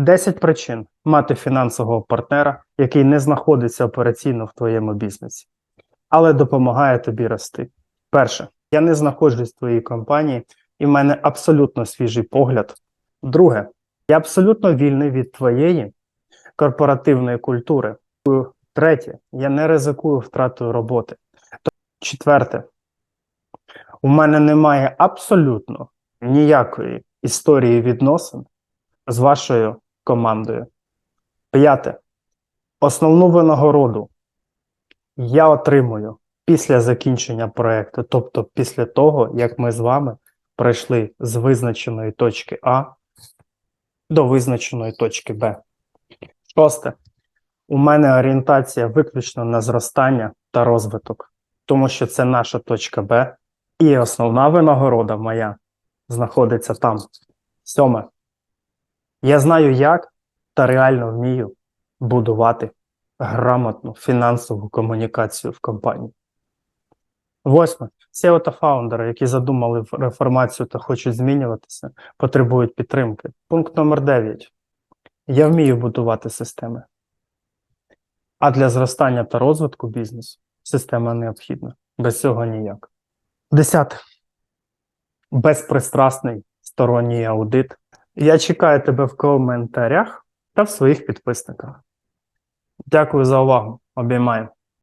10 причин мати фінансового партнера, який не знаходиться операційно в твоєму бізнесі, але допомагає тобі рости. Перше, я не знаходжусь в твоїй компанії, і в мене абсолютно свіжий погляд. Друге, я абсолютно вільний від твоєї корпоративної культури. Третє, я не ризикую втратою роботи. Четверте, у мене немає абсолютно ніякої історії відносин з вашою командою. П'яте. Основну винагороду я отримую після закінчення проєкту, тобто після того, як ми з вами пройшли з визначеної точки А до визначеної точки Б. Шосте. У мене орієнтація виключно на зростання та розвиток, тому що це наша точка Б, і основна винагорода моя знаходиться там. Сьоме. Я знаю, як та реально вмію будувати грамотну фінансову комунікацію в компанії. Восьме. SEO та фаундери, які задумали реформацію та хочуть змінюватися, потребують підтримки. Пункт номер 9. Я вмію будувати системи. А для зростання та розвитку бізнесу система необхідна. Без цього ніяк. Десяте. Безпристрасний сторонній аудит. Я чекаю тебе в коментарях та в своїх підписниках. Дякую за увагу. Обіймаю.